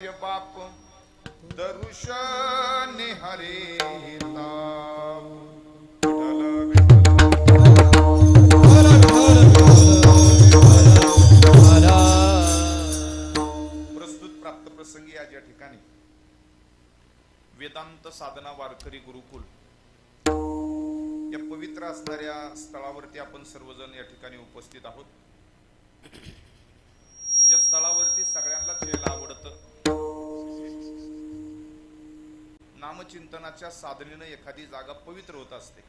बाप दरुष हरे प्रसंगी आज या ठिकाणी वेदांत साधना वारकरी गुरुकुल या पवित्र असणाऱ्या स्थळावरती आपण सर्वजण या ठिकाणी उपस्थित आहोत. या स्थळावरती सगळ्यांनाच यायला आवडतं नामचिंतनाच्या साधनेनं एखादी जागा पवित्र होत असते.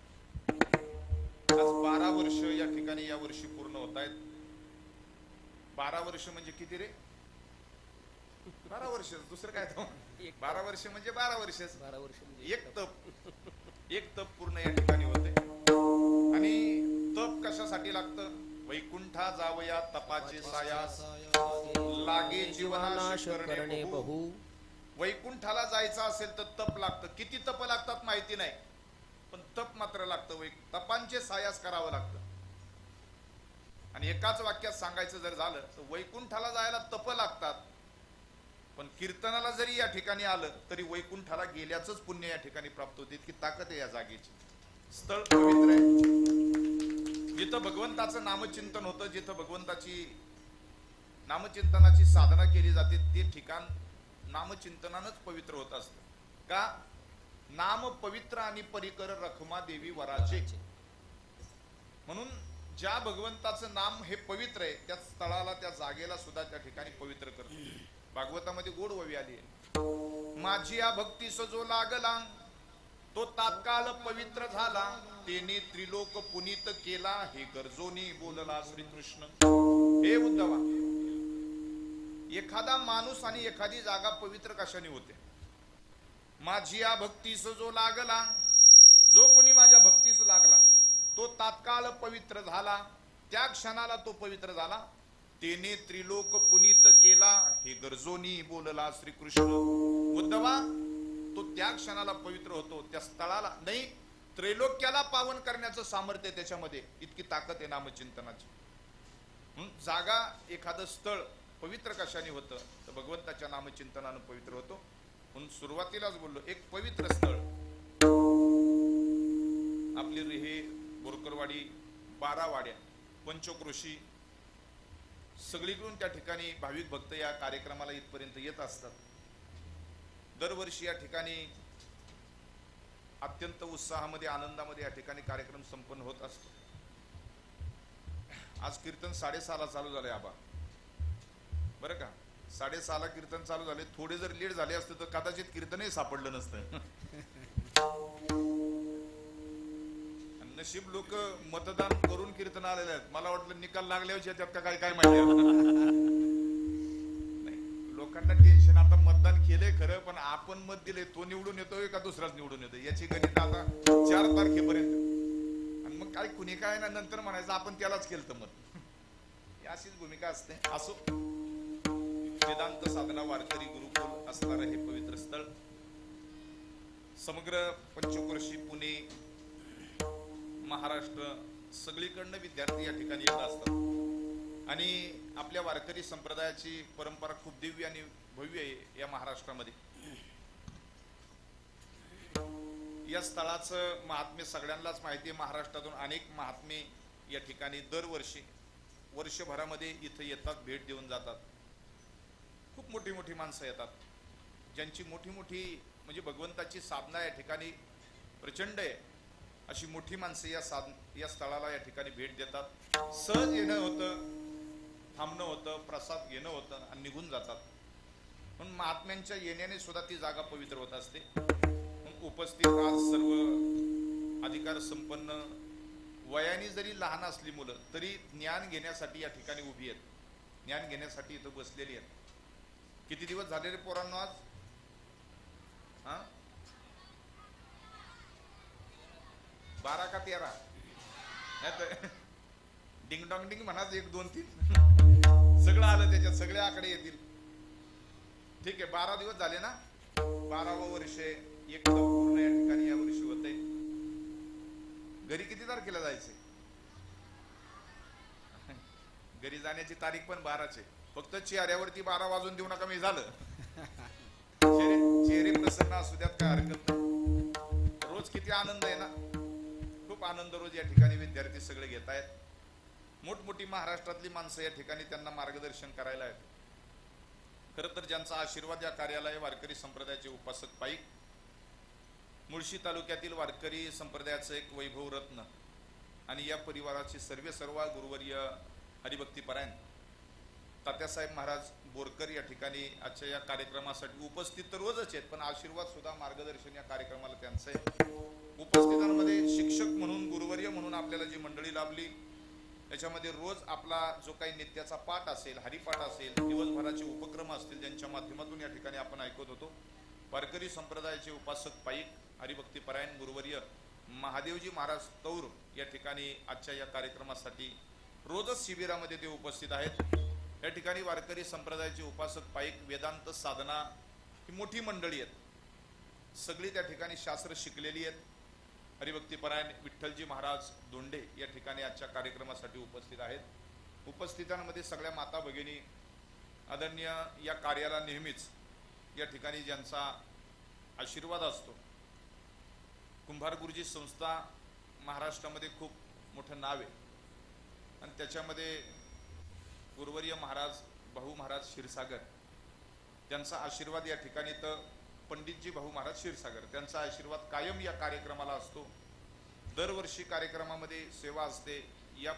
आज बारा वर्ष या ठिकाणी या वर्षी पूर्ण होत आहेत. बारा वर्ष म्हणजे किती रे? बारा वर्ष. दुसरं काय बारा वर्ष म्हणजे बारा वर्ष. बारा वर्ष म्हणजे एक तप. एक तप पूर्ण या ठिकाणी होते आणि तप कशासाठी लागतं? वैकुंठा जावया तपाचे सायास. लागे जीवनाश करणे बहु. वैकुंठाला जायचं असेल तर तप लागतं. किती तप लागतात माहिती नाही. पण तप मात्र लागतं. वै तपांचे सायास करावं लागतं. आणि एकाच वाक्यात सांगायचं जर झालं तर वैकुंठाला जायला तप लागतात. पण कीर्तनाला जरी या ठिकाणी आलं तरी वैकुंठाला गेल्याच पुण्य या ठिकाणी प्राप्त होते. इतकी ताकद आहे या जागेची. स्थळ पवित्र आहे. जिथं भगवंताचं नामचिंतन होतं जिथं भगवंताची नामचिंतनाची साधना केली जाते ते ठिकाण नामचिंतनानंच पवित्र होत असतं. का? नाम पवित्र आणि परिकर रखमा देवी वराचे. म्हणून ज्या भगवंताचं नाम हे पवित्र आहे त्या स्थळाला त्या जागेला सुद्धा त्या ठिकाणी पवित्र करतो. भागवतामध्ये गोड ववी आली आहे. माझी या भक्तीस जो लागला तो तात्काळ पवित्र झाला. तेने त्रिलोक पुनीत केला हे गरजोनी बोलला श्रीकृष्ण. हे उद्धवा एखादा माणूस आणि एखादी जागा पवित्र कशाने होते? माझी या भक्तीस जो लागला जो कोणी माझ्या भक्तीस लागला तो तात्काळ पवित्र झाला त्या क्षणाला तो पवित्र झाला. तेने त्रिलोक पुनीत केला हे गरजोनी बोलला श्रीकृष्ण. उद्धवा तो त्या क्षणाला पवित्र होतो त्या स्थळाला नाही त्रैलोक्याला पावन करण्याचं सामर्थ्य त्याच्यामध्ये इतकी ताकद आहे नामचिंतनाची. जागा एखादं स्थळ पवित्र कशाने होतं? तर भगवंताच्या नामचिंतनानं पवित्र होतो. म्हणून सुरुवातीलाच बोललो एक पवित्र स्थळ. आपली रे- हे बोरकरवाडी बारा वाड्या पंचक्रोशी सगळीकडून त्या ठिकाणी भाविक भक्त या कार्यक्रमाला इथपर्यंत येत असतात. दरवर्षी या ठिकाणी अत्यंत उत्साहामध्ये आनंदामध्ये या ठिकाणी कार्यक्रम संपन्न होत असतो. आज कीर्तन साडेसहाला चालू झालंय आबा. बरं का? साडेसहाला कीर्तन चालू झाले. थोडे जर लेट झाले असते तर कदाचित कीर्तनही सापडलं नसतं. नशीब लोक मतदान करून कीर्तन आलेले आहेत. मला वाटलं निकाल लागल्यावर त्यात का काय काय माहिती लोकांना टेन्शन आता मतदान केलंय खरं पण आपण मत दिले तो निवडून येतोय का दुसराच निवडून येतोय याची गणित आता चार तारखेपर्यंत. आणि मग काय कुणी काय ना नंतर म्हणायचं आपण त्यालाच केलं मत. अशीच भूमिका असते. असो. वेदांत साधना वारकरी गुरुकुल असणारं हे पवित्र स्थळ. समग्र पंचक्रोशी पुणे महाराष्ट्र सगळीकडनं विद्यार्थी या ठिकाणी येत असतात. आणि आपल्या वारकरी संप्रदायाची परंपरा खूप दिव्य आणि भव्य आहे या महाराष्ट्रामध्ये. या स्थळाचं महात्म्य सगळ्यांनाच माहिती आहे. महाराष्ट्रातून अनेक महात्मे या ठिकाणी दरवर्षी वर्षभरामध्ये इथं येतात भेट देऊन जातात. खूप मोठी मोठी माणसं येतात. ज्यांची मोठी मोठी म्हणजे भगवंताची साधना या ठिकाणी प्रचंड आहे. अशी मोठी माणसं या साध या स्थळाला या ठिकाणी भेट देतात. सहज येणं होतं थांबणं होतं प्रसाद घेणं होतं आणि निघून जातात. म्हणून महात्म्यांच्या येण्याने सुद्धा ती जागा पवित्र होत असते. म्हणून उपस्थित आज सर्व अधिकार संपन्न वयाने जरी लहान असली मुलं तरी ज्ञान घेण्यासाठी या ठिकाणी उभी आहेत. ज्ञान घेण्यासाठी इथं बसलेली आहेत. किती दिवस झाले रे पोरांनो आज? हा? बारा का तेरा? डिंग डॉंग डिंग म्हणा एक दोन तीन. सगळं आलं त्याच्यात सगळे आकडे येतील. ठीक आहे बारा दिवस झाले ना? बारावं वर्ष एक पूर्ण या ठिकाणी या वर्षी होत घरी किती तारखेला जायचे घरी जाण्याची तारीख पण बाराचे फक्त चेहऱ्यावरती बारा वाजून देऊ नका मी झालं. चेहरे प्रसन्न असू द्यात काय हरकत नाही. रोज किती आनंद आहे ना? खूप आनंद रोज या ठिकाणी विद्यार्थी सगळे घेत आहेत. मोठमोठी महाराष्ट्रातली माणसं या ठिकाणी त्यांना मार्गदर्शन करायला आहेत. खरं तर ज्यांचा आशीर्वाद या कार्यालय वारकरी संप्रदायाचे उपासक पाईक मुळशी तालुक्यातील वारकरी संप्रदायाचं एक वैभव रत्न आणि या परिवाराचे सर्वे सर्व गुरुवर्य हरिभक्तीपरायण. तात्यासाहेब महाराज बोरकर या ठिकाणी आजच्या या कार्यक्रमासाठी उपस्थित तर रोजच आहेत पण आशीर्वाद सुद्धा मार्गदर्शन या कार्यक्रमाला त्यांचं आहे. उपस्थितांमध्ये शिक्षक म्हणून गुरुवर्य म्हणून आपल्याला जी मंडळी लाभली त्याच्यामध्ये रोज आपला जो काही नित्याचा पाठ असेल हरिपाठ असेल दिवसभराचे उपक्रम असतील ज्यांच्या माध्यमातून या ठिकाणी आपण ऐकत होतो. वारकरी संप्रदायाचे उपासक पाईक हरिभक्तीपरायण गुरुवर्य महादेवजी महाराज तौर या ठिकाणी आजच्या या कार्यक्रमासाठी रोजच शिबिरामध्ये ते उपस्थित आहेत. या ठिकाणी वारकरी संप्रदायाचे उपासक पाईक वेदांत साधना ही मोठी मंडळी आहेत. सगळी त्या ठिकाणी शास्त्र शिकलेली आहेत. हरिभक्तीपरायण विठ्ठलजी महाराज दोंडे या ठिकाणी आजच्या कार्यक्रमासाठी उपस्थित आहेत. उपस्थितांमध्ये सगळ्या माता भगिनी आदरणीय या कार्याला नेहमीच या ठिकाणी ज्यांचा आशीर्वाद असतो. कुंभार गुरुजी संस्था महाराष्ट्रामध्ये खूप मोठं नाव आहे. आणि त्याच्यामध्ये गुरुवर्य महाराज भाऊ महाराज क्षीरसागर. त्यांचा आशीर्वाद या ठिकाणी तर पंडितजी भाऊ महाराज क्षीरसागर. त्यांचा आशीर्वाद कायम या कार्यक्रमाला असतो. दरवर्षी कार्यक्रमामध्ये सेवा असते. या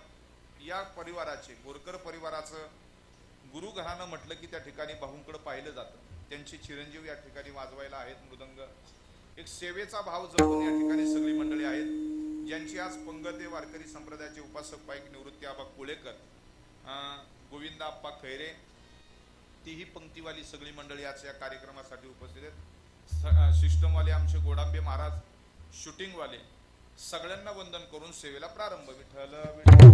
या परिवाराचे बोरकर परिवाराचं गुरु घराणं म्हटलं की त्या ठिकाणी भाऊंकडं पाहिलं जातं. त्यांचे चिरंजीव या ठिकाणी वाजवायला आहेत मृदंग. एक सेवेचा भाव जपून या ठिकाणी सगळी मंडळी आहेत. ज्यांची आज पंगते वारकरी संप्रदायाचे उपासक पाईक निवृत्ती आबा कुळेकर. गोविंदाप्पा गोविंदा आप्पा खैरे तीही पंक्तीवाली सगळी मंडळी आज या कार्यक्रमासाठी उपस्थित आहेत सिस्टमवाले आमचे गोडांबे महाराज शूटिंगवाले सगळ्यांना वंदन करून सेवेला प्रारंभ विठ्ठल विठ्ठल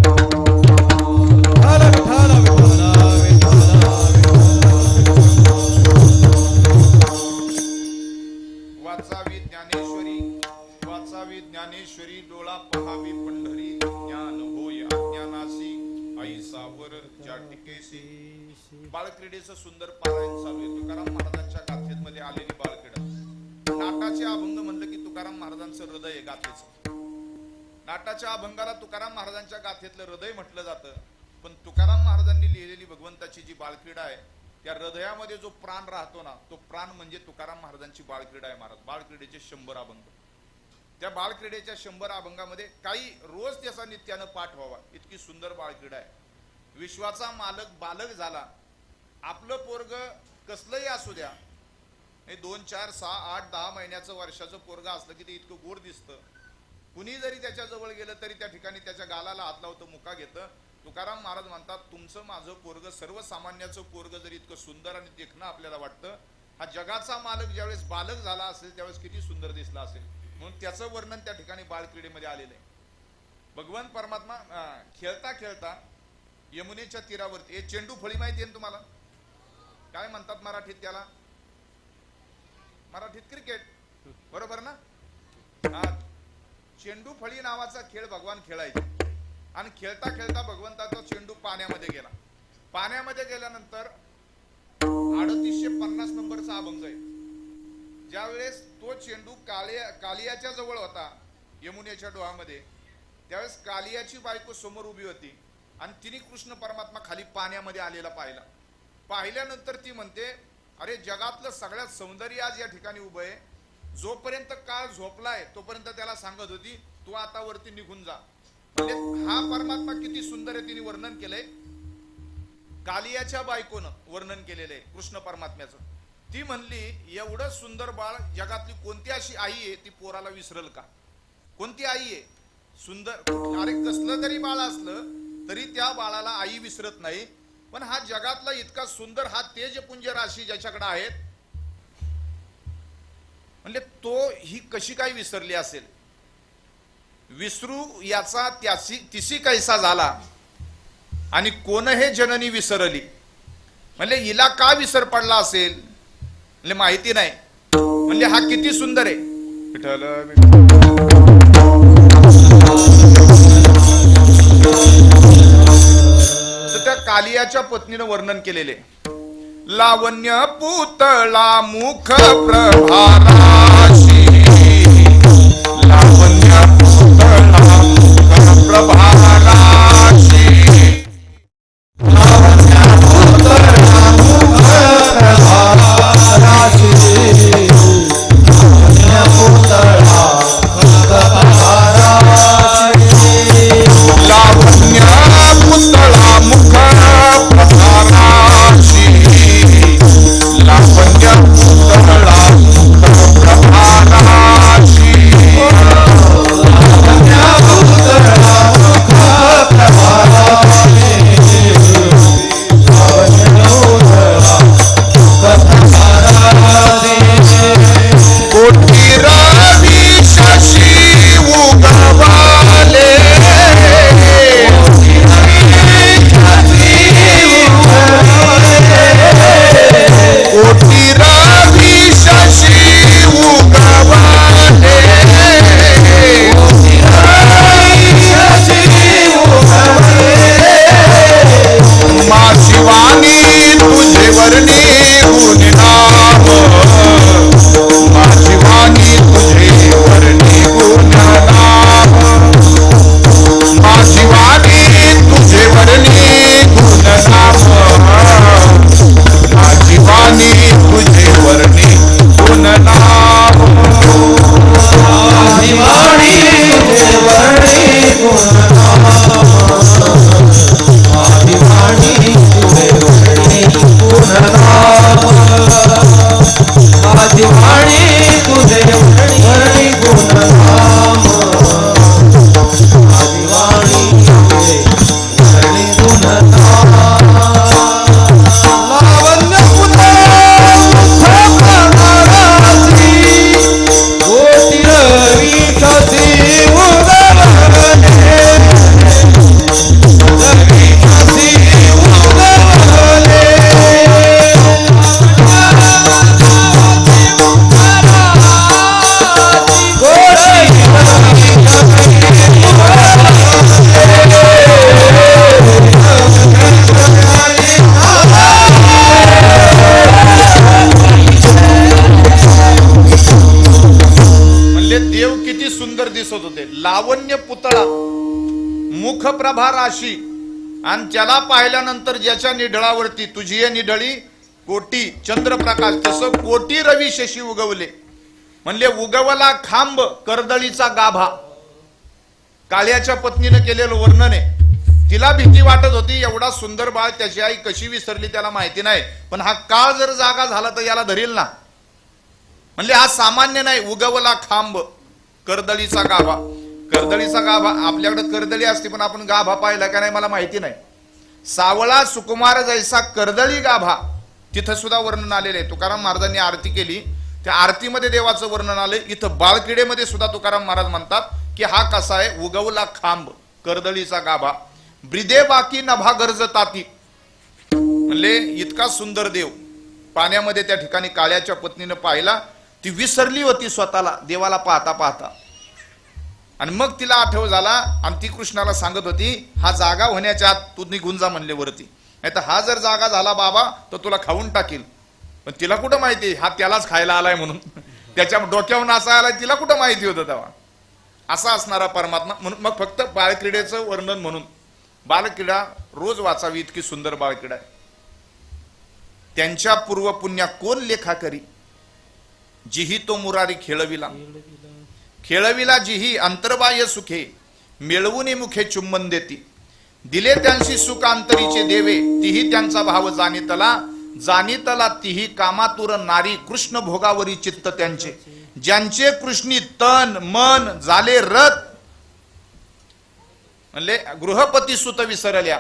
वाचावी ज्ञानेश्वरी वाचावी ज्ञानेश्वरी डोळा पहावी जाटिकेसी बाळक्रीडेचं सुंदर पारायण चालू आहे. तुकाराम महाराजांच्या गाथेमध्ये आलेली बाळक्रीडा. नाटाचे अभंग म्हणलं की तुकाराम महाराजांचं हृदय आहे गाथेचं. नाटाच्या अभंगाला तुकाराम महाराजांच्या गाथेतलं हृदय म्हटलं जातं. पण तुकाराम महाराजांनी लिहिलेली भगवंताची जी बाळक्रीडा आहे त्या हृदयामध्ये जो प्राण राहतो ना तो प्राण म्हणजे तुकाराम महाराजांची बाळक्रीडा आहे महाराज. बाळक्रीडेचे शंभर अभंग. त्या बाळक्रीडेच्या शंभर अभंगामध्ये काही रोज त्याचा नित्यानं पाठ व्हावा. इतकी सुंदर बाळक्रीडा आहे. विश्वाचा मालक बालक झाला. आपलं पोरग कसलंही असू द्या हे दोन चार सहा आठ दहा महिन्याचं वर्षाचं पोरग असलं की ते इतकं गोड दिसतं. कुणी जरी त्याच्याजवळ गेलं तरी त्या ठिकाणी त्याच्या गालाला हात लावतं मुका घेतं. तुकाराम महाराज म्हणतात तुमचं माझं पोरग सर्वसामान्याचं पोरग जरी इतकं सुंदर आणि देखणं आपल्याला वाटतं हा जगाचा मालक ज्यावेळेस बालक झाला असेल त्यावेळेस किती सुंदर दिसला असेल. म्हणून त्याचं वर्णन त्या ठिकाणी बाळक्रीडेमध्ये आलेलं आहे. भगवान परमात्मा खेळता खेळता यमुनेच्या तीरावरती. हे चेंडू फळी माहिती आहे ना तुम्हाला? काय म्हणतात मराठीत त्याला? मराठीत क्रिकेट. बरोबर ना? हा. चेंडू फळी नावाचा खेळ भगवान खेळायचे. आणि खेळता खेळता भगवंताचा चेंडू पाण्यामध्ये गेला. पाण्यामध्ये गेल्यानंतर अडतीसशे पन्नास नंबरचा अभंग आहे. ज्यावेळेस तो चेंडू कालिया कालियाच्या जवळ होता यमुनेच्या डोहामध्ये त्यावेळेस कालियाची बायको समोर उभी होती. आणि तिने कृष्ण परमात्मा खाली पाण्यामध्ये आलेला पाहिला. पाहिल्यानंतर ती म्हणते अरे जगातलं सगळ्यात सौंदर्य आज या ठिकाणी उभं आहे. जोपर्यंत काळ झोपलाय तोपर्यंत त्याला सांगत होती तू आता वरती निघून जा. म्हणजे हा परमात्मा किती सुंदर आहे तिने वर्णन केलंय. कालियाच्या बायकोनं वर्णन केलेलं आहे कृष्ण परमात्म्याचं. ती म्हणली एवढं सुंदर बाळ जगातली कोणती अशी आई आहे ती पोराला विसरल का? कोणती आई आहे? सुंदर अरे कसलं तरी बाळ असलं तरी त्या बाळाला आई विसरत नाही. पण हा जगातला इतका सुंदर हा तेजपुंज राशी ज्याच्याकडे आहेत म्हणजे तो ही कशी काय विसरली असेल? विसरू याचा त्याची तिशी कैसा झाला? आणि कोण हे जननी विसरली? म्हणजे हिला का विसर पडला असेल? म्हणजे माहिती नाही. म्हणजे हा किती सुंदर आहे. विठ्ठल आलियाच्या पत्नीनं वर्णन केलेले. लावण्य पुतळा मुख प्रभाराशी. लावण्य पुतळा मुख प्रभाराशी. प्रभा राशी आणि त्याला पाहिल्यानंतर ज्याच्या निढळावरती तुझी निढळी कोटी चंद्रप्रकाश तसं कोटी रवी शशी उगवले. म्हणले उगवला खांब कर्दळीचा गाभा. काळ्याच्या पत्नीनं केलेलं वर्णन आहे. तिला भीती वाटत होती एवढा सुंदर बाळ त्याची आई कशी विसरली त्याला माहिती नाही. पण हा काळ जर जागा झाला तर याला धरील ना. म्हणले हा सामान्य नाही उगवला खांब कर्दळीचा गाभा. कर्दळीचा गाभा आपल्याकडे कर्दळी असते पण आपण गाभा पाहिला का नाही मला माहिती नाही. सावळा सुकुमार जैसा कर्दळी गाभा तिथं सुद्धा वर्णन आलेलं आहे. तुकाराम महाराजांनी आरती केली. त्या आरतीमध्ये देवाचं वर्णन आलं इथं बाळकिडेमध्ये सुद्धा तुकाराम महाराज म्हणतात की हा कसा आहे? उगवला खांब कर्दळीचा गाभा. ब्रिदे बाकी नभा गर्ज ताती. म्हणले इतका सुंदर देव. पाण्यामध्ये त्या ठिकाणी काळ्याच्या पत्नीनं पाहिला. ती विसरली होती स्वतःला. देवाला पाहता पाहता. आणि मग तिला आठव झाला आणि ती कृष्णाला सांगत होती हा जागा होण्याच्या आत तू निघून जा म्हणले वरती. नाही तर हा जर जागा झाला बाबा तर तुला खाऊन टाकील. पण तिला कुठं माहिती? हा त्यालाच खायला आलाय म्हणून. त्याच्या डोक्यावर असा आलाय तिला कुठं माहिती होतं तेव्हा? असा असणारा परमात्मा. म्हणून मग फक्त बाळक्रीडेचं वर्णन म्हणून. बालक्रीडा रोज वाचावी इतकी सुंदर बाळक्रीडा आहे. त्यांच्या पूर्व पुण्या कोण लेखा करी? जिही तो मुरारी खेळविला. खेळविला जिही अंतर्बाह्य सुखे. मिळवून मुखे चुंबन देती. दिले त्यांशी सुख अंतरीचे देवे तीही त्यांचा भाव जाणीतला. जाणीतला तीही कामातुर नारी कृष्ण भोगावरी चित्त त्यांचे. ज्यांचे कृष्णी तन मन झाले रथ. म्हणले गृहपती सुत विसरल्या.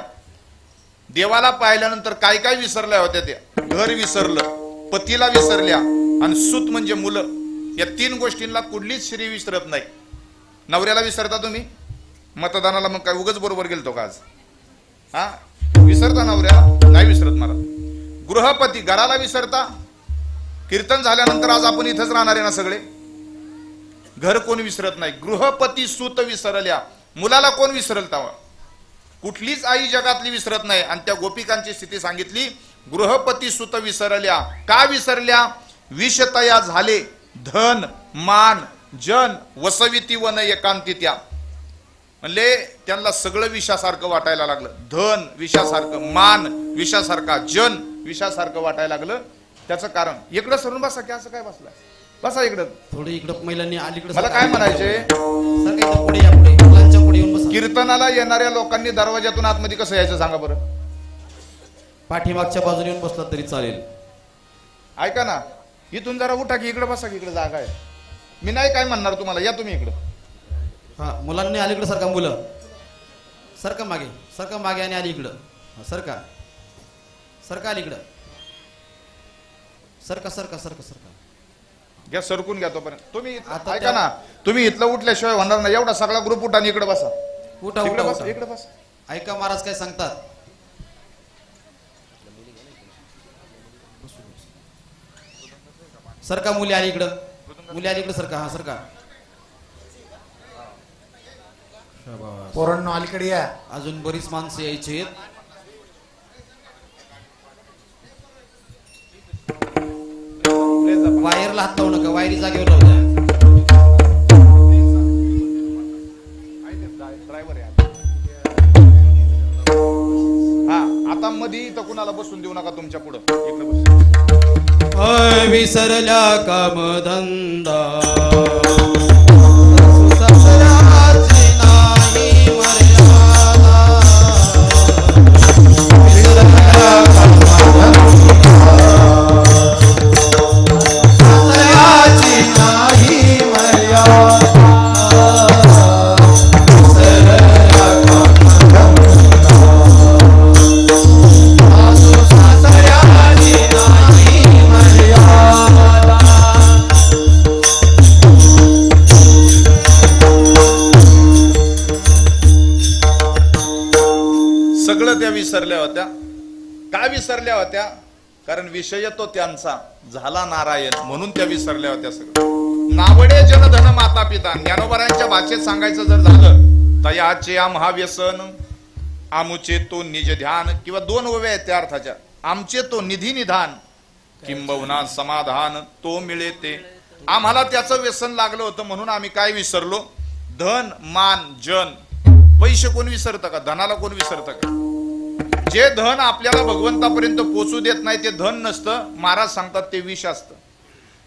देवाला पाहिल्यानंतर काय काय विसरल्या होत्या त्या? घर विसरलं पतीला विसरल्या. आणि सुत म्हणजे मुलं. या तीन गोष्टींना कुठलीच स्त्री विसरत नाही. नवऱ्याला विसरता तुम्ही? मतदानाला मग काय उगच बरोबर गेलतो का आज? हा? विसरता नवऱ्या? नाही विसरत मला. गृहपती घराला विसरता? कीर्तन झाल्यानंतर आज आपण इथंच राहणार आहे ना सगळे? घर कोण विसरत नाही. गृहपती सुत विसरल्या. मुलाला कोण विसरलता कुठलीच आई जगातली विसरत नाही. आणि त्या गोपिकांची स्थिती सांगितली गृहपती सुत विसरल्या. का विसरल्या? विषतया झाले. धन मान जन वसविती वन एकांती त्या. म्हणले त्यांना सगळं विषासारखं वाटायला लागलं. धन विषासारखं मान विषासारखा जन विषासारखं वाटायला लागलं. त्याचं कारण इकडं सरून बसा की असं काय बसलाय? बसा इकडं. थोडं इकडं महिलांनी अलीकडे मला काय म्हणायचे कीर्तनाला येणाऱ्या लोकांनी दरवाजातून आतमध्ये कसं यायचं सांगा बरं. पाठीमागच्या बाजूने येऊन बसला तरी चालेल. ऐका ना इथून जरा उठा की इकडे बसा की इकडे जागा आहे. मी नाही काय म्हणणार तुम्हाला या तुम्ही इकडं. हा मुलांनी अलीकडे सरका मुलं. सरका मागे सरका मागे आणि आली इकडं. हा, सरका सरका अलीकडं सरका सरका सरका सरका घ्या सरकून घ्या तोपर्यंत. तुम्ही इथं- आता ऐका त्या- ना तुम्ही इथलं उठल्याशिवाय होणार नाही. एवढा सगळा ग्रुप उठा आणि इकडे बसा. उठा इकडे उठा बसा उठा. इकडे बसा. ऐका महाराज काय सांगतात? सरका मुली आली इकडं. मुली आली इकडं सरका हा सरका. शाबास. पोरांनो अलीकडे या. अजून बरीच माणसं यायची आहेत. वायरला हात लावू नका वायरी जागेवर लावू द्या. ड्रायव्हर आहे हा आता मध्ये इथं कुणाला बसून देऊ नका तुमच्या पुढं? इकडे बस विसरल्या कामधंदा. का विसरल्या होत्या? कारण विषय तो त्यांचा. झाला नारायण म्हणून त्या विसरल्या होत्या सगळं. नावडे जनधन माता पिता ज्ञानोबरांच्या भाषेत सांगायचं जर झालं तयाचे महाव्यसन आमुचे तो निज ध्यान किंवा दोन ओव्या आहेत त्या अर्थाच्या. आमचे तो निधी निधान किंबहुना समाधान तो मिळे ते. आम्हाला त्याचं व्यसन लागलं होतं म्हणून आम्ही काय विसरलो? धन मान जन. पैसे कोण विसरतं का? धनाला कोण विसरतं का? जे धन आपल्याला भगवंतापर्यंत पोचू देत नाही ते धन नसतं. महाराज सांगतात ते विष असतं.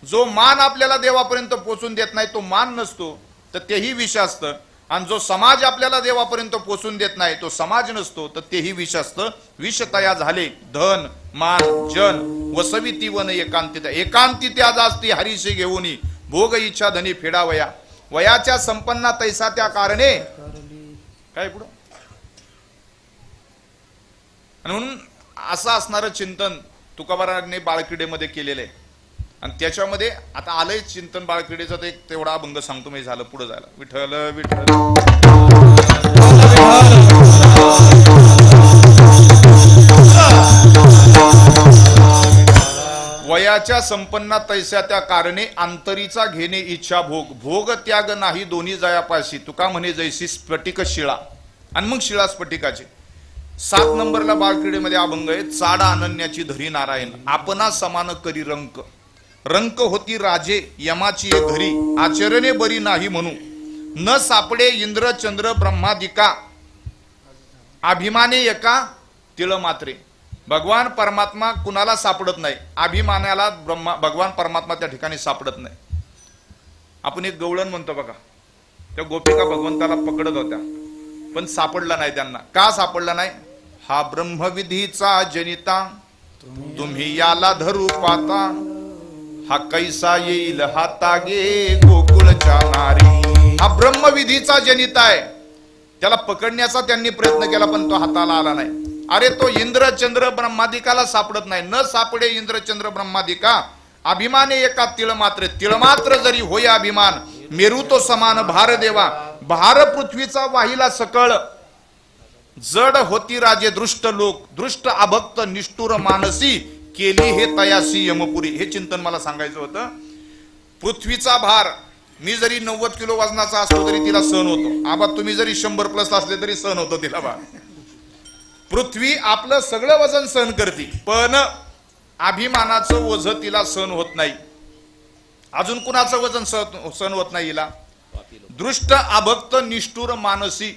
जो मान आपल्याला देवापर्यंत पोचून देत नाही तो मान नसतो तर तेही विष असतं. आणि जो समाज आपल्याला देवापर्यंत पोचून देत नाही तो समाज नसतो तर तेही विष असतं. विष तया झाले धन मान जन वसविती वन एकांतित. एकांती त्या जास्ती हरीशी घेऊन भोग इच्छा धनी फेडावया वयाच्या संपन्ना तैसा त्या कारणे. काय पुढं? म्हणून असं असणारं चिंतन तुकाबाराने बाळक्रीडेमध्ये केलेलं आहे. आणि त्याच्यामध्ये आता आलंय चिंतन बाळक्रीडेचं ते एक तेवढा अभंग सांगतो मी झालं पुढे जायला विठ्ठल विठ्ठल. वयाच्या संपन्ना तैसा त्या कारणे आंतरीचा घेणे इच्छा भोग. भोग त्याग नाही दोन्ही जयापाशी. तुका म्हणे जैसी स्फटिक शिळा आणि मग शिळा स्फटिकाची सात नंबरला बाळक्रीडेमध्ये अभंग आहे चाडा अनन्याची धरी नारायण. आपणा समान करी रंक. रंक होती राजे यमाची धरी. घरी आचरणे बरी नाही म्हणू. न सापडे इंद्र चंद्र ब्रह्मादिका. अभिमाने एका तिळ मात्रे. भगवान परमात्मा कुणाला सापडत नाही? अभिमानाला ब्रह्मा भगवान परमात्मा त्या ठिकाणी सापडत नाही. आपण एक गवळण म्हणतो बघा. त्या गोपिका भगवंताला पकडत होत्या. पण सापडला नाही त्यांना. का सापडला नाही? हा ब्रह्मविधीचा जनिता. तुम्ही याला धरू पाता. हा कैसा येईल हा तागे गोकुळच्या नारी. हा ब्रह्मविधीचा जनिता आहे. त्याला पकडण्याचा त्यांनी प्रयत्न केला पण तो हाताला आला नाही. अरे तो इंद्रचंद्र ब्रह्मादिकाला सापडत नाही. न सापडे इंद्रचंद्र ब्रह्मादिका. अभिमाने एका तिळ मात्र तिळ मात्र जरी होय अभिमान मेरू तो समान भार देवा. भार पृथ्वीचा वाहिला सकळ. जड होती राजे दृष्ट लोक दृष्ट अभक्त निष्ठुर मानसी केली हे तयासी यमपुरी. हे चिंतन मला सांगायचं होतं. पृथ्वीचा भार मी जरी नव्वद किलो वजनाचा असलो तरी तिला सहन होतो. आबा तुम्ही जरी शंभर प्लस असले तरी सहन होतो तिला बा. पृथ्वी आपलं सगळं वजन सहन करते पण अभिमानाचं ओझ तिला सहन होत नाही. अजून कुणाचं वजन सहन होत नाही हिला? दृष्ट अभक्त निष्ठुर मानसी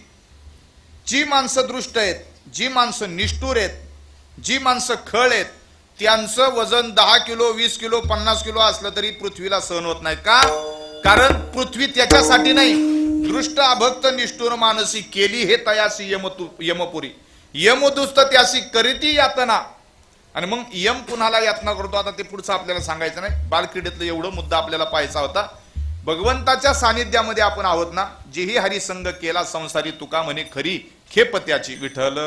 जी माणसं दृष्ट आहेत जी माणसं निष्ठुर आहेत जी माणसं खळ आहेत त्यांचं वजन दहा किलो वीस किलो पन्नास किलो असलं तरी पृथ्वीला सहन होत नाही. का? कारण पृथ्वी त्याच्यासाठी नाही. दृष्ट अभक्त निष्ठुर मानसी केली हे तयासी यमतु यमपुरी. यमदुस्त त्यासी करीती यातना. आणि मग यम कुणाला यातना करतो? आता ते पुढचं आपल्याला सांगायचं नाही. बालक्रीडेतलं एवढं मुद्दा आपल्याला पाहायचा होता. भगवंताच्या सानिध्यामध्ये आपण आहोत ना जेही हरिसंग केला संसारी तुका म्हणे खरी खेप त्याची. विठल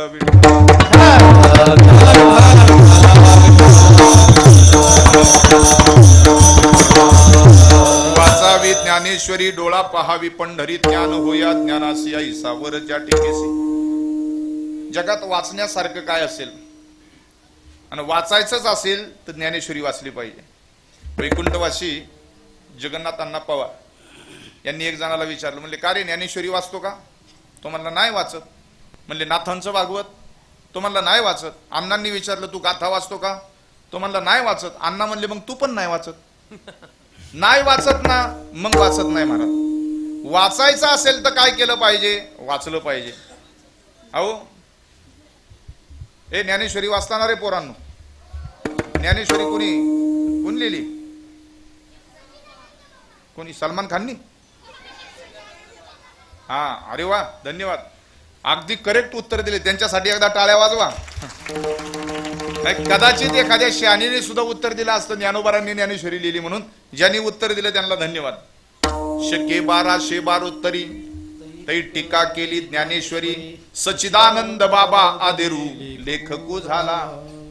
वाचावी ज्ञानेश्वरी डोळा पहावी पंढरी ज्ञान होया ज्ञानासी ऐसावर ज्या टिकेसी. जगात वाचण्यासारखं काय असेल? आणि वाचायचंच असेल तर ज्ञानेश्वरी वाचली पाहिजे. वैकुंठवासी जगन्नाथ अण्णा पवार. यांनी एक जणाला विचारलं म्हणले का रे ज्ञानेश्वरी वाचतो का? तो म्हणला नाही वाचत. म्हणले नाथांचं भागवत? तो म्हणला नाही वाचत. अण्णांनी विचारलं तू गाथा वाचतो का? तो म्हणला नाही वाचत. अण्णा म्हणले मग तू पण नाही वाचत. नाही वाचत ना. मग वाचत नाही महाराज. वाचायचं असेल तर काय केलं पाहिजे? वाचलं पाहिजे. अहो ए ज्ञानेश्वरी वाचताना रे पोरांनो. ज्ञानेश्वरी कुणी? कोण लिहिली? कोणी? सलमान खाननी? हा अरे वा धन्यवाद. अगदी करेक्ट उत्तर दिले. त्यांच्यासाठी एकदा टाळ्या वाजवा. कदाचित एखाद्या शहाणीने सुद्धा उत्तर दिलं असतं ज्ञानोबारांनी ज्ञानेश्वरी लिहिली म्हणून. ज्यांनी उत्तर दिलं त्यांना धन्यवाद. शके बाराशे बारोत्तरी तई टीका केली ज्ञानेश्वरी. सचिदानंद बाबा आदेरू लेखकू झाला.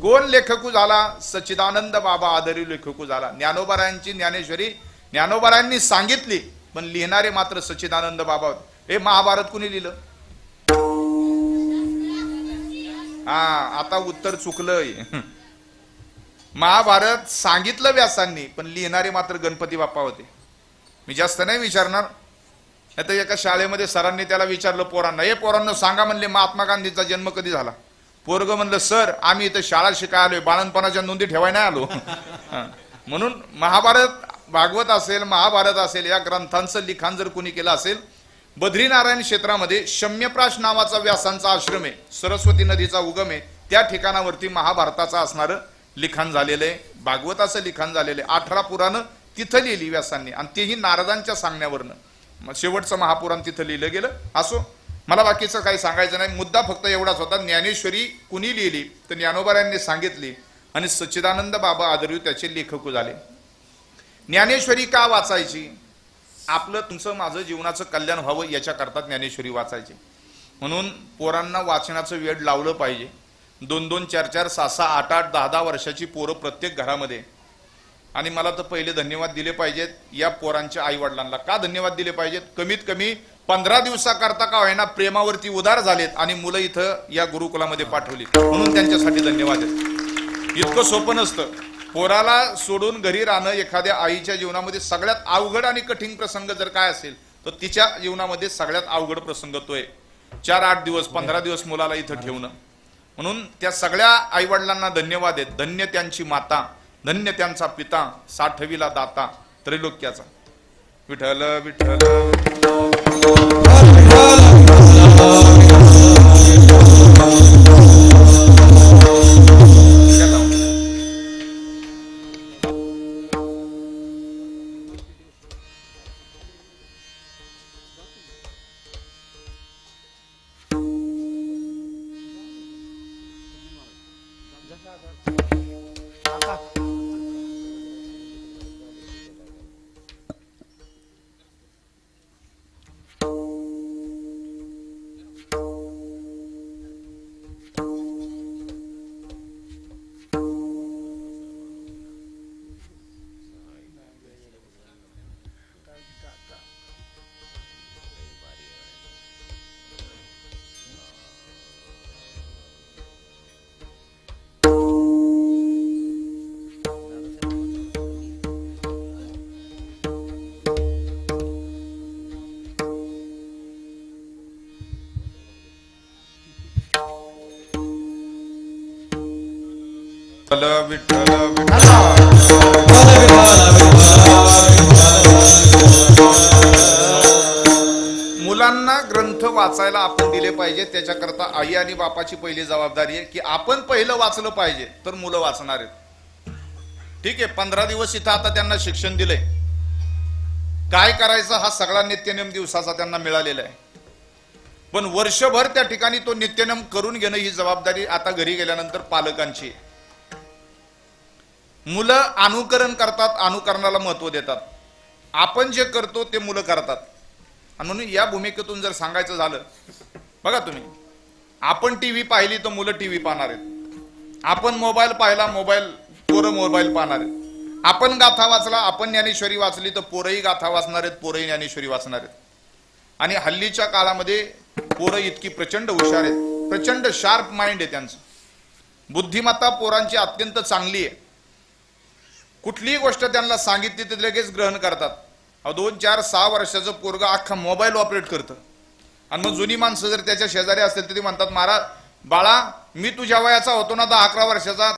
कोण लेखकू झाला? सचिदानंद बाबा आदेरू लेखकू झाला. ज्ञानोबारायांची ज्ञानेश्वरी. ज्ञानोबारायांनी सांगितली पण लिहिणारे मात्र सचिदानंद बाबा होते. हे महाभारत कुणी लिहिलं? हा आता उत्तर चुकलंय. महाभारत सांगितलं व्यासांनी पण लिहिणारे मात्र गणपती बाप्पा होते. मी जास्त नाही विचारणार. आता एका शाळेमध्ये सरांनी त्याला विचारलं पोरांना हे पोरांना सांगा म्हणले महात्मा गांधीचा जन्म कधी झाला? पोरग म्हणलं सर आम्ही इथं शाळा शिकाय आलोय बाळणपणाच्या नोंदी ठेवाय नाही आलो. म्हणून महाभारत भागवत असेल महाभारत असेल या ग्रंथांचं लिखाण जर कोणी केलं असेल बद्रीनारायण क्षेत्रामध्ये शम्यप्राश नावाचा व्यासांचा आश्रम आहे सरस्वती नदीचा उगम आहे त्या ठिकाणावरती महाभारताचं असणारं लिखाण झालेलं आहे भागवताचं लिखाण झालेलं आहे. अठरा पुराणं तिथं लिहिली व्यासांनी आणि तेही नारदांच्या सांगण्यावरनं. शेवटचं महापुराण तिथं लिहिलं गेलं. असो मला बाकीचं काही सांगायचं नाही मुद्दा फक्त एवढाच होता ज्ञानेश्वरी कुणी लिहिली? तर ज्ञानोबाऱ्यांनी सांगितली आणि सच्चिदानंद बाबा आदरवी त्याचे लेखक झाले. ज्ञानेश्वरी का वाचायची? आपलं तुमचं माझं जीवनाचं कल्याण व्हावं याच्याकरता ज्ञानेश्वरी वाचायची. म्हणून पोरांना वाचनाचं वेळ लावलं पाहिजे. दोन दोन चार चार सहा सहा आठ आठ दहा दहा वर्षाची पोरं प्रत्येक घरामध्ये. आणि मला तर पहिले धन्यवाद दिले पाहिजेत या पोरांच्या आई वडिलांना का धन्यवाद दिले पाहिजेत? कमीत कमी पंधरा दिवसाकरता का होईना प्रेमावरती उदार झालेत आणि मुलं इथं या गुरुकुलामध्ये पाठवली. म्हणून त्यांच्यासाठी धन्यवाद आहेत. इतकं सोपं नसतं. पोराला सोडून घरी राहणं एखाद्या आईच्या जीवनामध्ये सगळ्यात अवघड आणि कठीण प्रसंग जर काय असेल तर तिच्या जीवनामध्ये सगळ्यात अवघड प्रसंग तो आहे. चार आठ दिवस पंधरा दिवस मुलाला इथं ठेवणं. म्हणून त्या सगळ्या आईवडिलांना धन्यवाद आहेत. धन्य त्यांची माता धन्य त्यांचा पिता साठवीला दाता त्रैलोक्याचा. विठ्ठल विठ्ठल. मुलांना ग्रंथ वाचायला आपण दिले पाहिजे त्याच्याकरता आई आणि बापाची पहिली जबाबदारी आहे की आपण पहिलं वाचलं पाहिजे तर मुलं वाचणार आहेत. ठीक आहे पंधरा दिवस इथं आता त्यांना शिक्षण दिलंय. काय करायचं हा सगळा नित्यनेम दिवसाचा त्यांना मिळालेला आहे. पण वर्षभर त्या ठिकाणी तो नित्यनेम करून घेणं ही जबाबदारी आता घरी गेल्यानंतर पालकांची आहे. मुलं अनुकरण करतात अनुकरणाला महत्त्व देतात. आपण जे करतो ते मुलं करतात. आणि म्हणून या भूमिकेतून जर सांगायचं झालं बघा तुम्ही आपण टीव्ही पाहिली तर मुलं टीव्ही पाहणार आहेत. आपण मोबाईल पाहिला मोबाईल पोरं मोबाईल पाहणार आहेत. आपण गाथा वाचला आपण ज्ञानेश्वरी वाचली तर पोरही गाथा वाचणार आहेत पोरही ज्ञानेश्वरी वाचणार आहेत. आणि हल्लीच्या काळामध्ये पोरं इतकी प्रचंड हुशार आहेत. प्रचंड शार्प माइंड आहे त्यांचं. बुद्धिमत्ता पोरांची अत्यंत चांगली आहे. कुठलीही गोष्ट त्यांना सांगितली तर लगेच ग्रहण करतात. दोन चार सहा वर्षाचं पोरगा अख्खा मोबाईल ऑपरेट करतं. आणि मग जुनी माणसं जर त्याच्या शेजारी असतील तर ती म्हणतात महाराज बाळा मी तुझ्या वयाचा होतो ना दहा अकरा वर्षाचा.